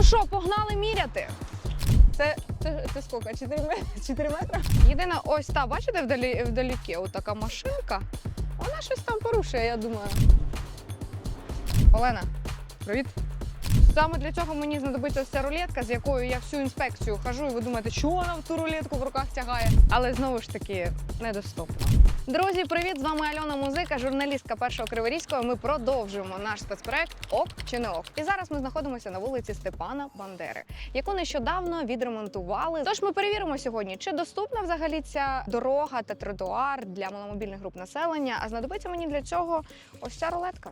Ну що, погнали міряти? Це, це, це скільки? 4 метри? 4 метри? Єдина ось та, бачите, вдалі, вдаліки, отака машинка. Вона щось там порушує, я думаю. Олена, привіт. Саме для цього мені знадобиться ця рулетка, з якою я всю інспекцію хожу, і ви думаєте, що вона в ту рулетку в руках тягає. Але знову ж таки недоступно. Друзі, привіт! З вами Альона Музика, журналістка першого Криворізького. Ми продовжуємо наш спецпроект Ок чи не ок. І зараз ми знаходимося на вулиці Степана Бандери, яку нещодавно відремонтували. Тож ми перевіримо сьогодні, чи доступна взагалі ця дорога та тротуар для маломобільних груп населення. А знадобиться мені для цього ось ця рулетка.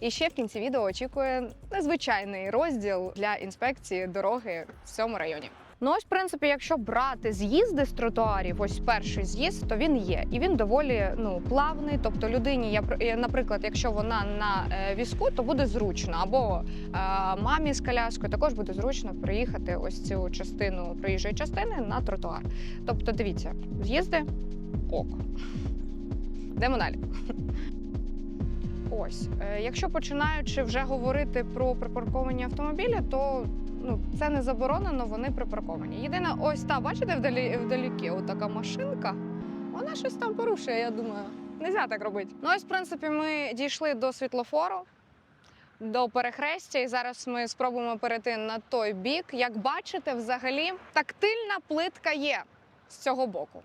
І ще в кінці відео очікує незвичайний розділ для інспекції дороги в цьому районі. Ну ось, в принципі, якщо брати з'їзди з тротуарів, ось перший з'їзд, то він є, і він доволі ну плавний. Тобто людині, я наприклад, якщо вона на е, візку, то буде зручно, або е, мамі з коляскою також буде зручно приїхати ось цю частину проїжджої частини на тротуар. Тобто, дивіться, з'їзди ок. Йдемо далі. Ось, е, якщо починаючи вже говорити про припарковані автомобілі, то ну це не заборонено, вони припарковані. Єдине, ось та, бачите, вдалі вдаліки, отака машинка, вона щось там порушує, я думаю. Нельзя так робити. Ну ось, в принципі, ми дійшли до світлофору, до перехрестя, і зараз ми спробуємо перейти на той бік. Як бачите, взагалі тактильна плитка є з цього боку.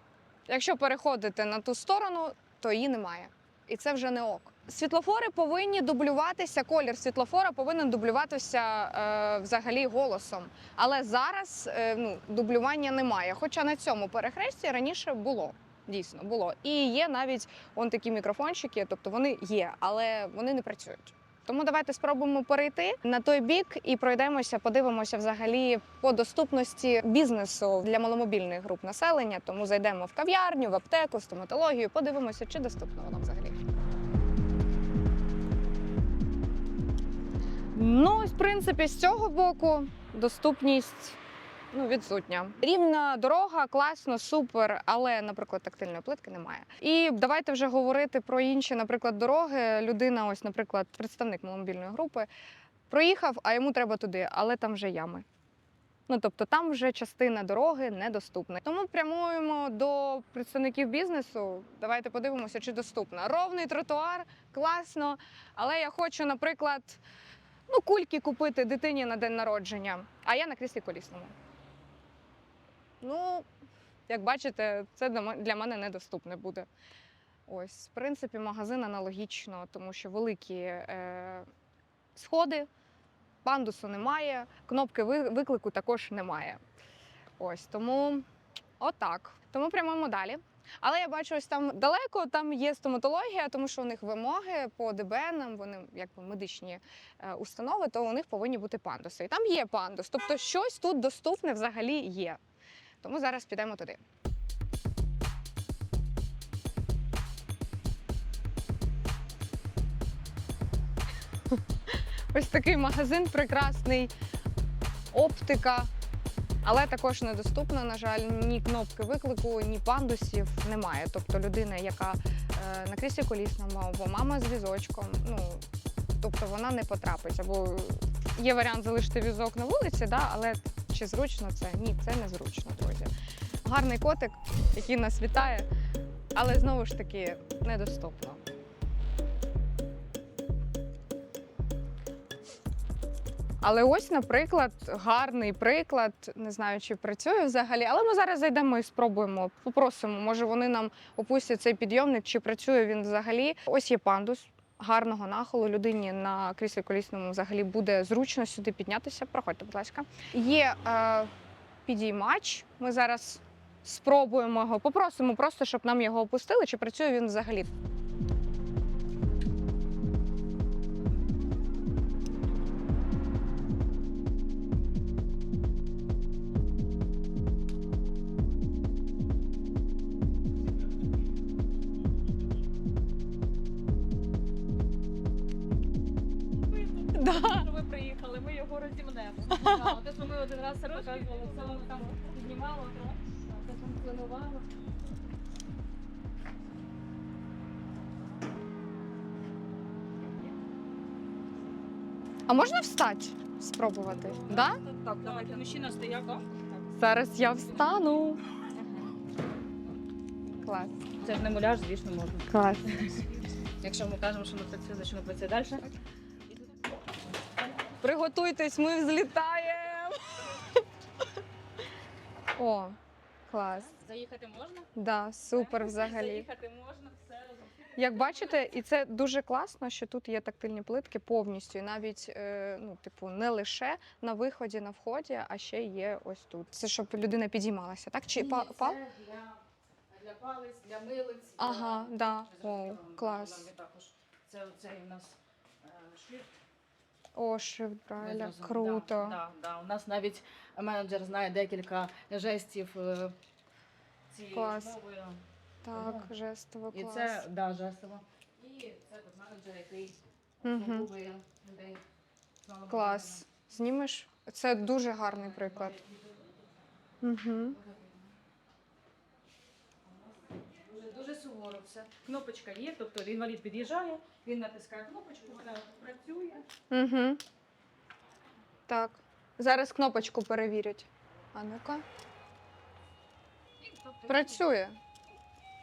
Якщо переходити на ту сторону, то її немає. І це вже не ок. Світлофори повинні дублюватися. Колір світлофора повинен дублюватися е, взагалі голосом. Але зараз е, ну, дублювання немає. Хоча на цьому перехресті раніше було. Дійсно було. І є навіть он такі мікрофончики, тобто вони є, але вони не працюють. Тому давайте спробуємо перейти на той бік і пройдемося, подивимося взагалі по доступності бізнесу для маломобільних груп населення. Тому зайдемо в кав'ярню, в аптеку, стоматологію, подивимося, чи доступно воно взагалі. В принципі, з цього боку доступність ну, відсутня. Рівна дорога, класно, супер, але, наприклад, тактильної плитки немає. І давайте вже говорити про інші, наприклад, дороги. Людина, ось, наприклад, представник маломобільної групи, проїхав, а йому треба туди, але там вже ями. Ну, тобто там вже частина дороги недоступна. Тому прямуємо до представників бізнесу. Давайте подивимося, чи доступна. Ровний тротуар, класно. Але я хочу, наприклад, ну, кульки купити дитині на день народження, а я на кріслі колісному. Ну, як бачите, це для мене недоступне буде. Ось, в принципі, магазин аналогічно, тому що великі е, сходи, пандусу немає, кнопки виклику також немає. Ось тому отак. Тому прямуємо далі. Але я бачу, ось там далеко там є стоматологія, тому що у них вимоги по ДБНам, вони якби медичні е, установи, то у них повинні бути пандуси. І там є пандус. Тобто щось тут доступне взагалі є. Тому зараз підемо туди. Ось такий магазин прекрасний, оптика, але також недоступна, на жаль, ні кнопки виклику, ні пандусів немає. Тобто людина, яка е, на кріслі колісному, або мама з візочком, ну тобто вона не потрапить. Або є варіант залишити візок на вулиці, да, але чи зручно це? Ні, це не зручно, друзі. Гарний котик, який нас вітає, але знову ж таки недоступно. Але ось, наприклад, гарний приклад. Не знаю, чи працює взагалі, але ми зараз зайдемо і спробуємо. Попросимо, може вони нам опустять цей підйомник, чи працює він взагалі. Ось є пандус. Гарного нахилу людині на кріслі колісному взагалі буде зручно сюди піднятися. Проходьте, будь ласка. Є е, підіймач. Ми зараз спробуємо його. Попросимо просто, щоб нам його опустили. Чи працює він взагалі? Те, що ми один раз показували, це воно там піднімало, це функціонувало. А можна встати? спробувати. Да? Так, давайте. Мужчина стояв? Зараз я встану. Клас. Це ж не муляж, звісно, можна. Клас. Якщо ми кажемо, що не працює, значить не працює далі. Приготуйтесь, ми взлітаємо. О, клас. Заїхати можна? Да, супер взагалі. Заїхати можна, все разом. Як бачите, і це дуже класно, що тут є тактильні плитки повністю, і навіть е, ну, типу, не лише на виході, на вході, а ще є ось тут. Це щоб людина підіймалася, так? Чи Ні, пал? Це для, для палець, для милиць. Ага, для- да. О, клас. Це оцей у нас е, шрифт. О, шрифт Брайля, зразу- круто. Да, да, да. У нас навіть менеджер знає декілька жестів е, цією Клас. мовою. Так, Ага. жестово І клас. це да, жестово. І це тут менеджер, який Мгм. обслуговує людей. з малими Клас. Знімеш? Це дуже гарний приклад. Угу. Дуже суворо все. Кнопочка є, тобто інвалід під'їжджає, він натискає кнопочку, вона працює. Угу. Так. Зараз кнопочку перевірять. А ну-ка. Тобто, Працює.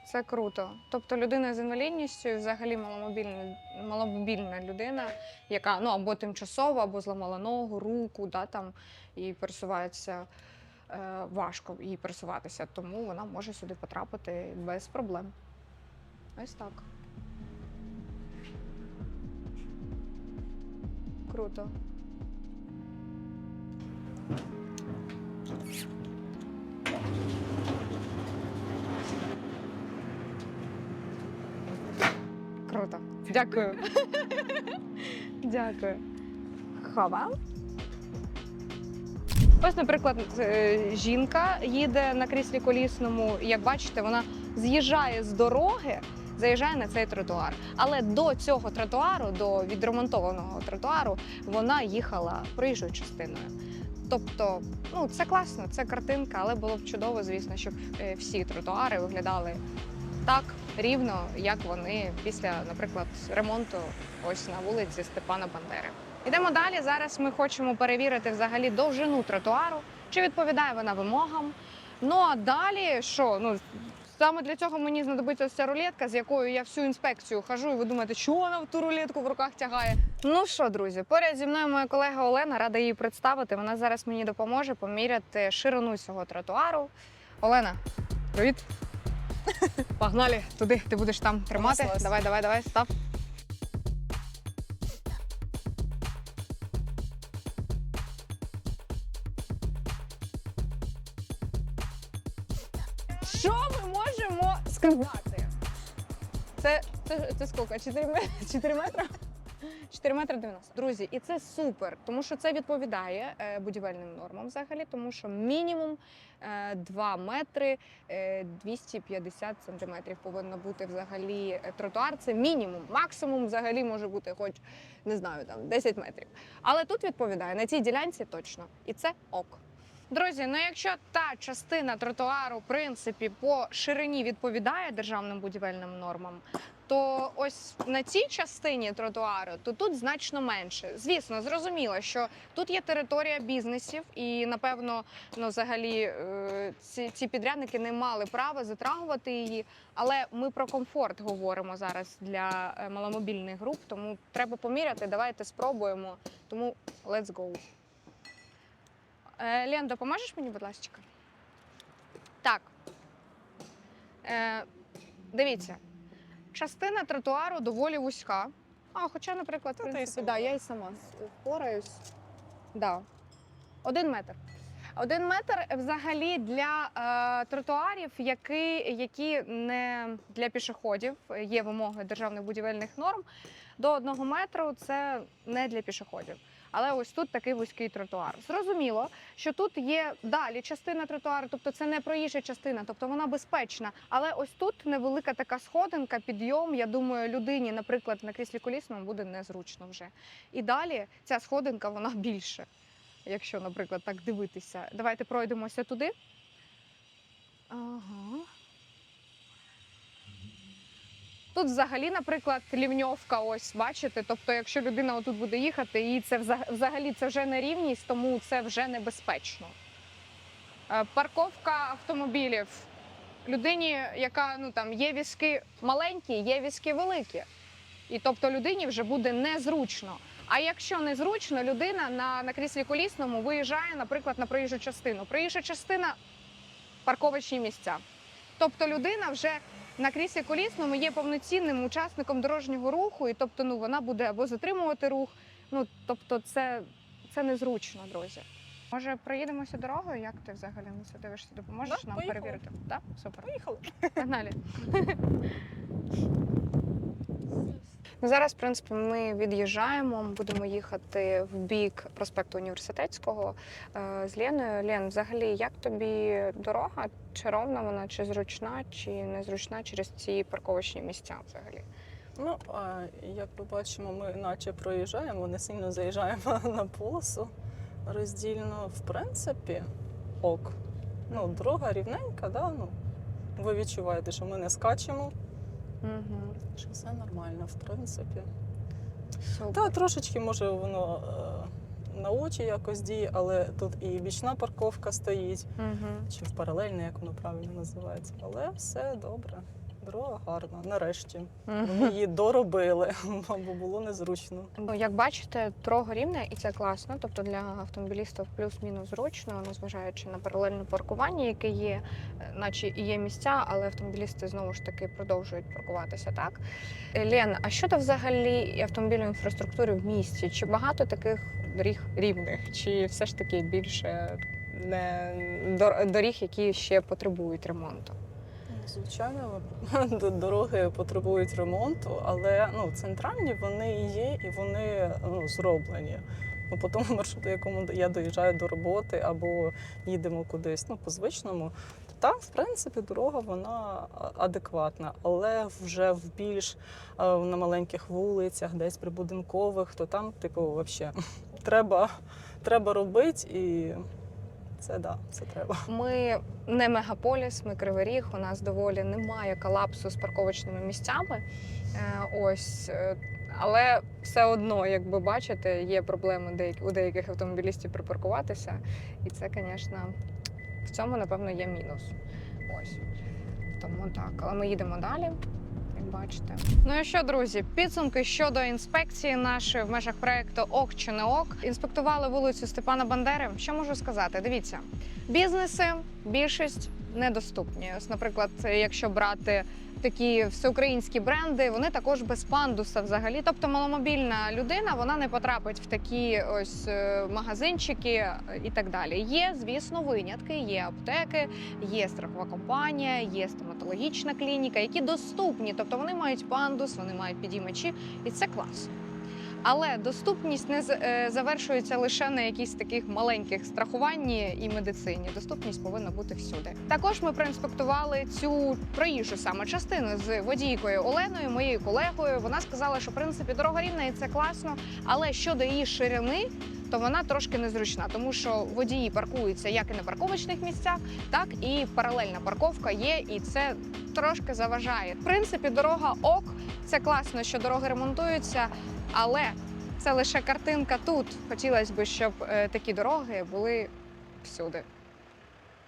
Це круто. Тобто людина з інвалідністю, взагалі маломобільна, маломобільна людина, яка ну або тимчасово, або зламала ногу, руку, да, там, і пересувається е, важко їй пересуватися, тому вона може сюди потрапити без проблем. Ось так. Круто. Круто. Дякую. Дякую. Хова. Ось, наприклад, е, жінка їде на кріслі колісному. Як бачите, вона з'їжджає з дороги, заїжджає на цей тротуар. Але до цього тротуару, до відремонтованого тротуару, вона їхала проїжджою частиною. Тобто, ну це класно, це картинка, але було б чудово, звісно, щоб е, всі тротуари виглядали так рівно, як вони після, наприклад, ремонту ось на вулиці Степана Бандери. Йдемо далі. Зараз ми хочемо перевірити взагалі довжину тротуару, чи відповідає вона вимогам. Ну а далі що? Ну саме для цього мені знадобиться ця рулетка, з якою я всю інспекцію хожу, і ви думаєте, що вона в ту рулетку в руках тягає. Ну що, друзі, поряд зі мною моя колега Олена, рада її представити. Вона зараз мені допоможе поміряти ширину цього тротуару. Олена, привіт. Погнали туди. Ти будеш там тримати. Давай, давай, давай, став. Можемо? Це, це, це скільки? 4, метри? 4 метри? 4 метри 90. Друзі, і це супер, тому що це відповідає е, будівельним нормам взагалі, тому що мінімум е, 2 метри е, 250 сантиметрів повинно бути взагалі е, тротуар. Це мінімум. Максимум взагалі може бути хоч не знаю, там 10 метрів. Але тут відповідає на цій ділянці точно. І це ок. Друзі, ну якщо та частина тротуару, в принципі, по ширині відповідає державним будівельним нормам, то ось на цій частині тротуару, то тут значно менше. Звісно, зрозуміло, що тут є територія бізнесів, і напевно, ну взагалі е, ці, ці підрядники не мали права затрагувати її. Але ми про комфорт говоримо зараз для е, маломобільних груп, тому треба поміряти. Давайте спробуємо. Тому let's go. Е, Лен, допоможеш мені, будь ласка? Так. Е, дивіться, частина тротуару доволі вузька. А, хоча, наприклад, в принципі, сама. да, я і сама впораюсь. Да. Один метр. Один метр взагалі для е, тротуарів, які, які не для пішоходів, є вимоги державних будівельних норм. До одного метру це не для пішоходів. Але ось тут такий вузький тротуар. Зрозуміло, що тут є далі частина тротуару, тобто це не проїжджа частина, тобто вона безпечна. Але ось тут невелика така сходинка, підйом. Я думаю, людині, наприклад, на кріслі колісному буде незручно вже. І далі ця сходинка вона більше, якщо, наприклад, так дивитися. Давайте пройдемося туди. Ага. Тут взагалі, наприклад, лівньовка, ось бачите. Тобто, якщо людина отут буде їхати, і це взагалі це вже не рівність, тому це вже небезпечно. Е, Парковка автомобілів. Людині, яка ну там є візки маленькі, є візки великі. І тобто людині вже буде незручно. А якщо незручно, людина на, на кріслі колісному виїжджає, наприклад, на проїжджу частину. Проїжджа частина парковочні місця. Тобто людина вже на кріслі колісному є повноцінним учасником дорожнього руху, і тобто ну, вона буде або затримувати рух. Ну тобто, це, це незручно, друзі. Може, проїдемося дорогою? Як ти взагалі на це дивишся? Допоможеш Да, нам поїхали. перевірити? Так, супер. Поїхали. Погнали. Ну, зараз, в принципі, ми від'їжджаємо, будемо їхати в бік проспекту університетського е, з Леною. Лен, взагалі, як тобі дорога? Чи ровна вона, чи зручна, чи незручна через ці парковочні місця взагалі? Ну, а, як ми бачимо, ми наче проїжджаємо, не сильно заїжджаємо на полосу роздільно. В принципі, ок. Ну, дорога рівненька, да? ну, ви відчуваєте, що ми не скачемо, Угу. що все нормально, в принципі. Супер. Та трошечки може воно е, на очі якось діє, але тут і бічна парковка стоїть, Угу. чи в паралельно, як воно правильно називається. Але все добре. Дорога гарна, нарешті. Вони її доробили, бо було незручно. Ну, як бачите, дорога рівна і це класно. Тобто для автомобілістів плюс-мінус зручно, незважаючи на паралельне паркування, яке є, е, наче і є місця, але автомобілісти знову ж таки продовжують паркуватися так. Лен, а щодо взагалі автомобільної інфраструктури в місті? Чи багато таких доріг рівних? Чи все ж таки більше не дор- доріг, які ще потребують ремонту? Звичайно, дороги потребують ремонту, але ну, центральні вони є, і вони ну, зроблені. Ну, по тому маршруту, якому я доїжджаю до роботи або їдемо кудись ну, по звичному, то там, в принципі, дорога вона адекватна, але вже в більш на маленьких вулицях, десь прибудинкових, то там, типу, взагалі треба, треба робити і це да, це треба. Ми не мегаполіс, ми кривий ріг. У нас доволі немає колапсу з парковочними місцями. Е, Ось. е, Але все одно, як ви бачите, є проблеми деякі- у деяких автомобілістів припаркуватися. І це, звісно, в цьому, напевно, є мінус. Ось. Тому так. Але ми їдемо далі. Бачите, ну і що, друзі, підсумки щодо інспекції нашої в межах проекту ОК чи не ОК. Інспектували вулицю Степана Бандери. Що можу сказати? Дивіться, бізнеси більшість недоступні. Ось, наприклад, якщо брати такі всеукраїнські бренди, вони також без пандуса взагалі. Тобто маломобільна людина вона не потрапить в такі ось е, магазинчики е, і так далі. Є, звісно, винятки, є аптеки, є страхова компанія, є стоматологічна клініка, які доступні. Тобто вони мають пандус, вони мають підіймачі, і це клас. Але доступність не е, завершується лише на якісь таких маленьких страхуванні і медицині. Доступність повинна бути всюди. Також ми проінспектували цю проїжджу саме частину з водійкою Оленою, моєю колегою. Вона сказала, що в принципі дорога рівна і це класно. Але щодо її ширини, то вона трошки незручна, тому що водії паркуються як і на парковочних місцях, так і паралельна парковка є, і це трошки заважає. В принципі, дорога ок. Це класно, що дороги ремонтуються, але це лише картинка тут. Хотілося б, щоб е, такі дороги були всюди.